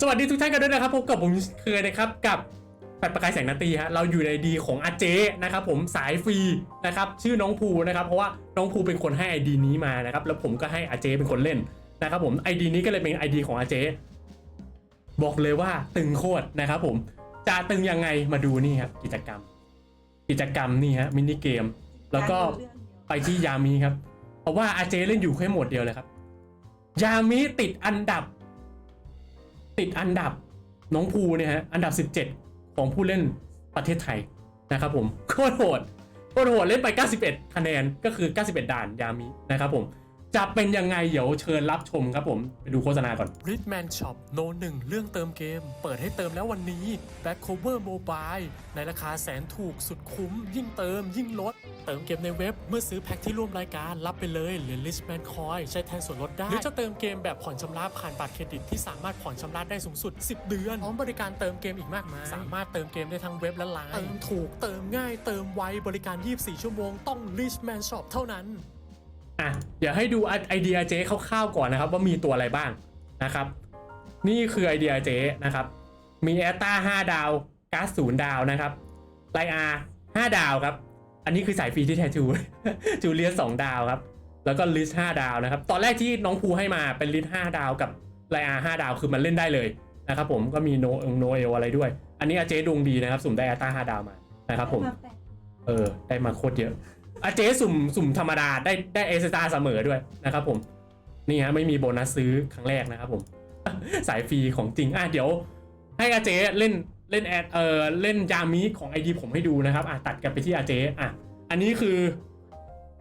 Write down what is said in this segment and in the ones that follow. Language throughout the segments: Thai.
สวัสดีทุกท่านกันด้วยนะครับพบกับผมเคยนะครับกับแปดประกายแสงนาตีฮะเราอยู่ในดีของอาเจนะครับผมสายฟรีนะครับชื่อน้องภูนะครับเพราะว่าน้องภูเป็นคนให้ไอดีนี้มานะครับแล้วผมก็ให้อาเจเป็นคนเล่นนะครับผมไอดีนี้ก็เลยเป็นไอดีของอาเจบอกเลยว่าตึงโคตรนะครับผมจะตึงยังไงมาดูนี่ครับกิจกรรม กิจกรรมนี่ฮะมินิเกม แล้วก็ไปที่ยามีครับเพราะว่าอาเจเล่นอยู่แค่หมดเดียวเลยครับยามิติดอันดับ ติดอันดับน้องภูเนี่ยฮะอันดับ 17 ของผู้เล่นประเทศไทยนะครับผมโคตรโหดโคตรโหดเล่นไป 91 คะแนนก็คือ 91 ด่านยามินะครับผมจะเป็นยังไงเดี๋ยวเชิญรับชมครับผม ไปดูโฆษณาก่อน r i d m a n Shop โนหนึ่งเรื่องเติมเกม เปิดให้เติมแล้ววันนี้ Back Cover Mobile ในราคาแสนถูกสุดคุ้ม ยิ่งเติมยิ่งลด เติมเกมในเว็บ เมื่อซื้อแพ็คที่ร่วมรายการรับไปเลยเหรียญ r i c h m a n Coin ใช้แทนส่วนลดได้ หรือจะเติมเกมแบบผ่อนชำระผ่านบัตรเครดิตที่สามารถผ่อนชำระได้สูงสุด 10 เดือนพร้อมบริการเติมเกมอีกมากมายสามารถเติมเกมได้ทั้งเว็บและไลน์เติมถูกเติมง่ายเติมไวบริการ 24 ชั่วโมงต้อง r i c h m a n Shop เท่านั้นอะเดี๋ยวให้ดูไอเดียเจ๊คร่าวๆก่อนนะครับ ว่ามีตัวอะไรบ้างนะครับ นี่คือไอเดียเจ๊นะครับ มีแอตตา5ดาวก๊าซศูนย์ดาวนะครับไลอา5ดาวครับ อันนี้คือสายฟรีที่แท้ทูจูเลียส2ดาวครับ แล้วก็ลิส5ดาวนะครับ ตอนแรกที่น้องภูให้มาเป็นลิส5ดาวกับไลอา5ดาวคือมันเล่นได้เลยนะครับผมก็มีโนโนเอลอะไรด้วย อันนี้อาเจ๊ดวงดีนะครับ สุ่มได้แอตตา5ดาวมานะครับผม เออ ได้มาโคตรเยอะอาเจ๊สุ่มสุ่มธรรมดาได้ได้เอสตาเสมอด้วยนะครับผม นี่ฮะไม่มีโบนัสซื้อครั้งแรกนะครับผม สายฟรีของจริงอะเดี๋ยว ให้อาเจ๊เล่น เล่นแอดเออเล่นยามิของไอดีผมให้ดูนะครับอะตัดกลับไปที่อาเจอะอันนี้คือ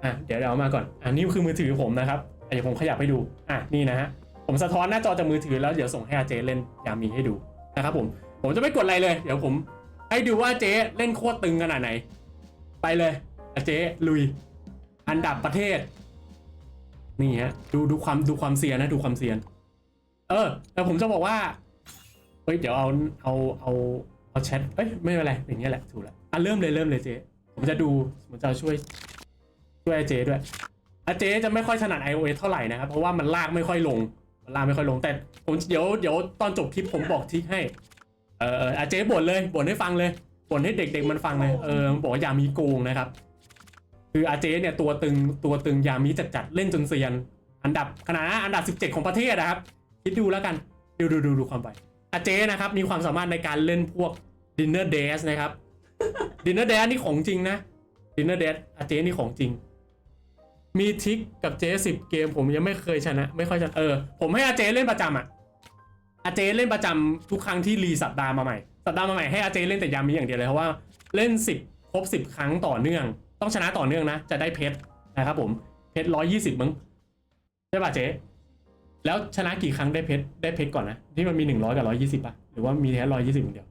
อะเดี๋ยวเรามาก่อนอันนี้คือมือถือผมนะครับเดี๋ยวผมขยับให้ดูอะนี่นะฮะผมสะท้อนหน้าจอจากมือถือแล้วเดี๋ยวส่งให้อาเจเล่นยามิให้ดูนะครับผมผมจะไม่กดอะไรเลย เดี๋ยวผมให้ดูว่าเจ๊เล่นโคตรตึงขนาดไหน ไปเลยอาเจ๊ลุย อันดับประเทศ นี่ฮะดูดูความดูความเซียนนะดูความเซียน เออแต่ผมจะบอกว่า เฮ้ยเดี๋ยวเอาเอาเอาเอาแชทเอ้ยไม่เป็นไรอย่างเงี้ยแหละถูกแล้วอะเริ่มเลยเริ่มเลยเจ๊ผมจะดูผมจะช่วยช่วยเจ๊ด้วยอาเจ๊จะไม่ค่อยถนัด iOS เท่าไหร่นะครับ เพราะว่ามันลากไม่ค่อยลงมันลากไม่ค่อยลงแต่ผมเดี๋ยวเดี๋ยวตอนจบคลิปผมบอกทิกให้เออเอาเจ๊บ่นเลยบ่นให้ฟังเลยบ่นให้เด็ก ๆ มันฟังเลยเออบอกอย่ามีโกงนะครับ คืออาเจเนี่ยตัวตึงตัวตึงยามิจัดจัดๆเล่นจนเซียน อันดับขนาดนั้อันดับ 17 ของประเทศนะครับ คิดดูแล้วกันดูดูดูดูความไป อาเจนะครับมีความสามารถในการเล่นพวกดินเนอร์เดสนะครับดินเนอร์เดสนี่ของจริงนะดินเนอร์เดสอาเจนี่ของจริง มีทริกกับเจสิบเกม ผมยังไม่เคยชนะ ไม่ค่อยชนะเออผมให้อาเจเล่นประจำอะอาเจเล่นประจำทุกครั้งที่รีสัปดาห์มาใหม่สัปดาห์มาใหม่ให้อาเจเล่นแต่ยามิอย่างเดียวเลยเพราะว่าเล่น 10ครบ10 ครั้งต่อเนื่อง ต้องชนะต่อเนื่องนะ จะได้เพชรนะครับผมเพชรร้อยยี่สิบมั้งใช่ป่ะเจ๊ แล้วชนะกี่ครั้งได้เพชรได้เพชรก่อนนะ ที่มันมีหนึ่งร้อยกับร้อยี่สิบป่ะ หรือว่ามีแค่ร้อยยี่สิบอย่างเดียว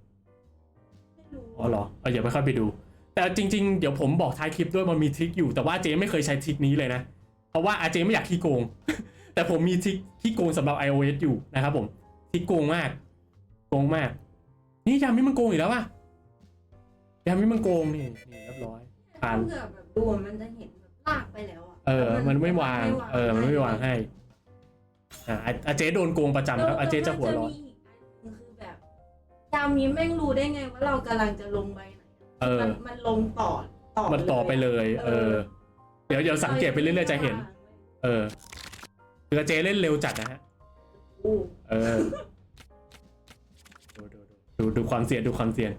อ๋อเหรอเอออย่าไปค่อยไปดู แต่จริง ๆ เดี๋ยวผมบอกท้ายคลิปด้วยมันมีทริคอยู่ แต่ว่าเจ๊ไม่เคยใช้ทริคนี้เลยนะ เพราะว่าอาเจไม่อยากขี้โกง แต่ผมมีทริคขี้โกงสำหรับ iOS อยู่นะครับผมทริคโกงมาก โกงมาก นี่ยามิมันโกงอีกแล้วว่ะยามิมันโกงนี่นี่เรียบร้อยผ่านเผื่อแบบดูมันจะเห็นแบบลากไปแล้วอะเออ มันไม่วาง เออ มันไม่วางให้ อ่าอาอาเจ๊โดนโกงประจำครับอาเจ๊จะหัวร้อน แล้มันจะมีอีกอันหนึ่งคือแบบยามีแม่งรู้ได้ไงว่าเรากำลังจะลงไปไหนเออ มันมันลงต่อต่อมันต่อไปเลย เออ เดี๋ยวเดี๋ยวสังเกตไปเรื่อยๆจะเห็น เออคืออาเจ๊เล่นเร็วจัดนะฮะโอ้เออ ดูดูดูดูดูความเสียนดูความเสียน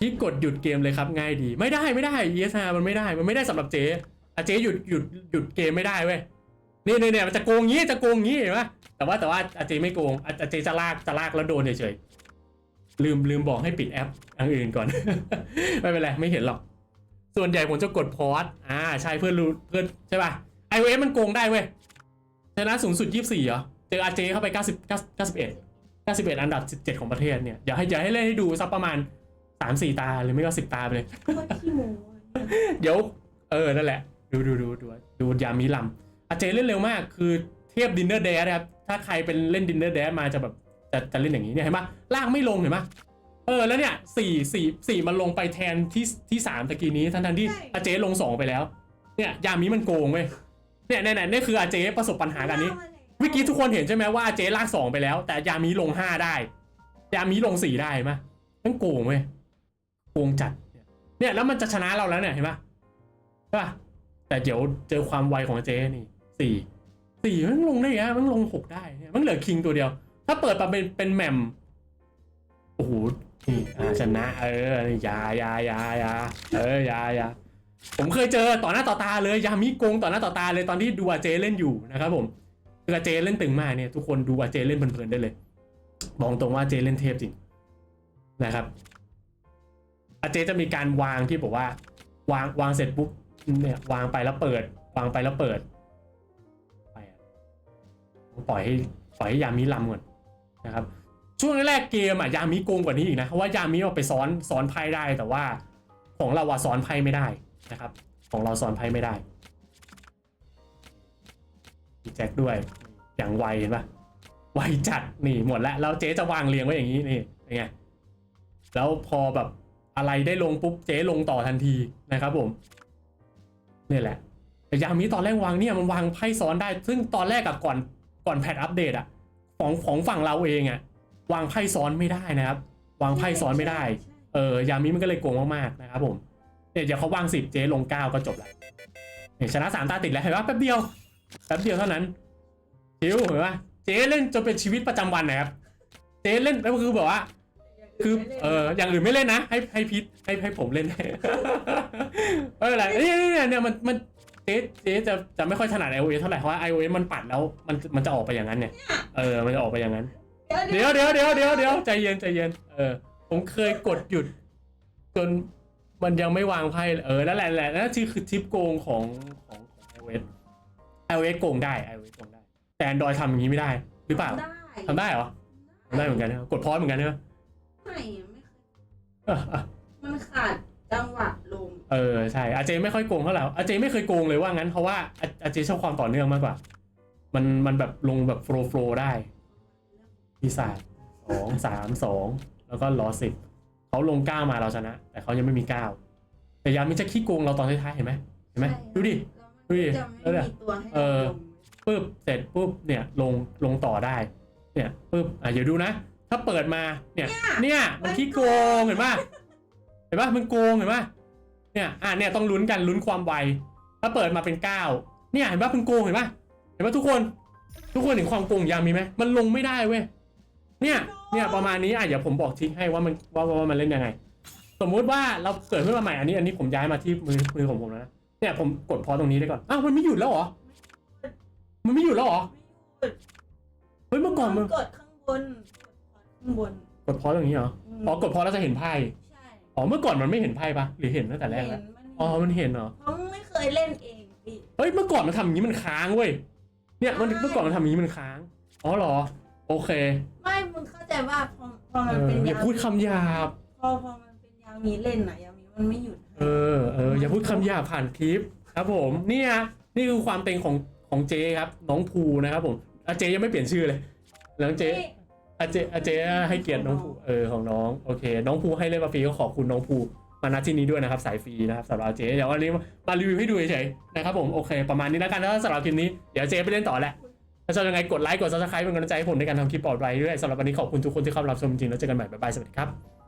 ที่กดหยุดเกมเลยครับง่ายดี ไม่ได้ไม่ได้ ESR มันไม่ได้มันไม่ได้สำหรับเจ๊อาเจ๊หยุดหยุดหยุดเกมไม่ได้เว้ย นี่นี่เนี่ยมันจะโกงงี้จะโกงงี้เห็นปะแต่ว่าแต่ว่าอาเจไม่โกงอาอาเจจะลากจะลากแล้วโดนเฉยๆลืมลืมบอกให้ปิดแอปอันอื่นก่อน ไม่เป็นไรไม่เห็นหรอก ส่วนใหญ่ผมจะกดพอสอ่าใช่เพื่อนรู้เพื่อนใช่ป่ะ iOS มันโกงได้เว้ยชนะสูงสุด 24เหรอเจออาเจเข้าไป 90 91 91 อันดับ 17 ของประเทศเนี่ยอย่าให้อย่าให้เล่นให้ดูสักประมาณ 3-4 ตาหรือไม่ก็10 ตาไปเลยโคตรขี้โม้อะเดี๋ยว เออ นั่นแหละ ดูดูดูดูดูยามิลำ อาเจเล่นเร็วมากคือเทียบดินเนอร์เดสครับถ้าใครเป็นเล่นดินเนอร์เดสมาจะแบบจะจะเล่นอย่างนี้เนี่ยเห็นปะลากไม่ลงเห็นปะเออแล้วเนี่ยสี่สี่สี่มันลงไปแทนที่ที่สามตะกี้นี้ทั้งทั้งๆที่อาเจลงสองไปแล้ว เนี่ยยามิมันโกงเว้ยเนี่ยเนี่ยเนี่ยนี่คืออาเจประสบปัญหากันนี้ลกมาแล้วเมื่อกี้ทุกคนเห็นใช่ไหมว่าเจ๊ลากสองไปแล้ว แต่ยามีลงห้าได้ยามีลงสี่ได้เห็นไหมนั่นโกงเว้ยโกงจัดเนี่ยเนี่ยแล้วมันจะชนะเราแล้วเนี่ยเห็นปะใช่ปะแต่เดี๋ยวเจอความไวของเจ๊นี่ สี่สี่มันลงได้ไงมันลงหกได้เนี่ยมันเหลือคิงตัวเดียว ถ้าเปิดมาเป็นเป็นแหม่มโอ้โหนี่อ่าชนะ เออนี่อยาอยาอยาอยาเอออยาอยาผมเคยเจอต่อหน้าต่อตาเลยยามิโกงต่อหน้าต่อตาเลยตอนที่ดูอาเจเล่นอยู่นะครับผมคืออาเจเล่นตึงมากเนี่ยทุกคนดูอาเจเล่นเพลินๆได้เลยบอกตรงว่าอาเจเล่นเทพจริงนะครับอาเจจะมีการวางที่บอกว่า วางวางเสร็จปุ๊บเนี่ยวางไปแล้วเปิด วางไปแล้วเปิดไปอะต้อง ปล่อยให้ปล่อยให้ยามิลำก่อนนะครับช่วงแรกเกมอะยามิโกงกว่านี้อีกนะเพราะว่ายามิเอาไปซ้อนซ้อนไพ่ได้แต่ว่าของเราว่าซ้อนไพ่ไม่ได้นะครับ ของเราซ้อนไพ่ไม่ได้มีแจ็คด้วยอย่างไวเห็นปะไวจัดนี่หมดแล้วแล้วเจ๊จะวางเรียงไว้อย่างนี้นี่เป็นไงแล้วพอแบบอะไรได้ลงปุ๊บเจ๊ลงต่อทันทีนะครับผมนี่แหละแต่ยามีตอนแรกวางเนี่ยมันวางไพ่ซ้อนได้ ซึ่งตอนแรกกับก่อน ก่อนแพทอัปเดตอะของของฝั่งเราเองอะวางไพ่ซ้อนไม่ได้นะครับ วางไพ่ซ้อนไม่ได้ เออยามิมันก็เลยโกงมากๆนะครับผมเนี่ยเดี๋ยวเขาวางสิบเจ๊ลงเก้าก็จบละเนี่ยชนะสามตาติดแล้วเห็นปะแป๊บเดียวแป๊บเดียวเท่านั้นชิวเห็นปะเจ๊เล่นจนเป็นชีวิตประจำวันนะครับ เจ๊เล่นแล้วคือแบบว่า คือเอออย่างอื่นไม่เล่นนะ ให้ให้พิษให้ให้ผมเล่นไม่เป็นไรเนี่ยเนี่ยเนี่ยมันมัน เจ๊เจ๊จะจะไม่ค่อยถนัด iOS เท่าไหร่เพราะว่า iOS มันปัดแล้วมันมันจะออกไปอย่างนั้นเนี่ยเออมันจะออกไปอย่างนั้น เดี๋ยวเดี๋ยวเดี๋ยวเดี๋ยวเดี๋ยวใจเย็นใจเย็นเออผมเคยกดหยุด จนมันยังไม่วางไพ่เลยเออนั่นแหละแหละนั่นที่คือทิปโกงของของของ iOS iOS โกงได้ iOS โกงได้ แต่ Android ทำอย่างนี้ไม่ได้ หรือเปล่าได้ทำได้เหรอทำได้เหมือนกันนะกดพอยเหมือนกันใช่ไหมไม่ไม่เคยเออเออมันขาดจังหวะลง เออใช่อาเจไม่ค่อยโกงเท่าไหร่อาเจไม่เคยโกงเลยว่างั้นเพราะว่าอาอาเจชอบความต่อเนื่องมากกว่า มันมันแบบลงแบบโฟล์โฟล์ได้ปีศาจสองสามสองแล้วก็ล้อสิบเขาลงเก้ามาเราชนะ แต่เขายังไม่มีเก้าแต่ยามิจะขี้โกงเราตอนท้ายๆเห็นไหมเห็นไหมใช่ดูดิดูดิจะแล้วไม่เนี่ยมีตัวให้เออลงปุ๊บเสร็จปุ๊บเนี่ยลงลงต่อได้ เนี่ยปุ๊บอะเดี๋ยวดูนะ ถ้าเปิดมาเนี่ย เนี่ยมันขี้โกงเห็นปะเห็นปะมันโกงเห็นปะ เนี่ยอะเนี่ยต้องลุ้นกันลุ้นความไวถ้าเปิดมาเป็นเก้าเนี่ยเห็นปะมันโกงเห็นปะเห็นปะทุกคน ทุกคนเห็นความโกงยามมีไหมมันลงไม่ได้เว้ยเนี่ยเนี่ยประมาณนี้อะเดี๋ยวผมบอกทริคให้ว่ามันว่าว่าว่ามันเล่นยังไง สมมุติว่าเราเกิดขึ้นมาใหม่อันนี้ อันนี้ผมย้ายมาที่มือมือของผมแล้วนะเนี่ยผมกดพอตรงนี้ได้ก่อนอ้าวมันไม่หยุดแล้วเหรอมันไม่หยุดแล้วเหรอไม่หยุดเฮ้ยเมื่อก่อนมันกดข้างบนกดข้างบนกดพอตรงนี้เหรอมอ๋อกดพอแล้วจะเห็นไพ่ใช่ อ๋อเมื่อก่อนมันไม่เห็นไพ่ปะหรือเห็นตั้งแต่แรกเห็แล้วนมันอ๋อมันเห็นเหรอเพราะไม่เคยเล่นเองพี่เฮ้ยเมื่อก่อนมันทำอย่างนี้มันค้างเว้ยเนี่ยมันเมื่อก่อนมันทำอย่างนี้มันค้างอ๋อเหรอ โอเค ไม่มึงเข้าใจว่าพอพอเอมันอเป็นอย่าพูดคำหยาบ พอพอมันเป็นยามีเล่นนะยามีมันไม่หยุดให้เออเอออย่าพูดคำหยาบผ่านคลิปครับผมเนี่ยนี่คือความเต็งของของเจครับน้องภูนะครับผมอาเจยังไม่เปลี่ยนชื่อเลย แล้วเจไม่ อาเจอาเจให้เกียรติน้องภูเออของน้องโอเค น้องภูให้เล่นมาฟรีก็ขอบคุณน้องภูมาณที่นี้ด้วยนะครับสายฟรีนะครับสำหรับอาเจเดี๋ยววันนี้มารีวิวให้ดูเฉยๆนะครับผมโอเค ประมาณนี้แล้วกันแล้วสำหรับคลิปนี้เดี๋ยวเจไปเล่นต่อแหละถ้าชอบยังไงกดไลค์กดซับสไครป์เป็นกำลังใจให้ผมในการทำคลิปปลอดภัยด้วยสำหรับวันนี้ขอบคุณทุกคนที่เข้ามารับชมจริงๆแล้วเจอกันใหม่บ๊ายบายสวัสดีครับ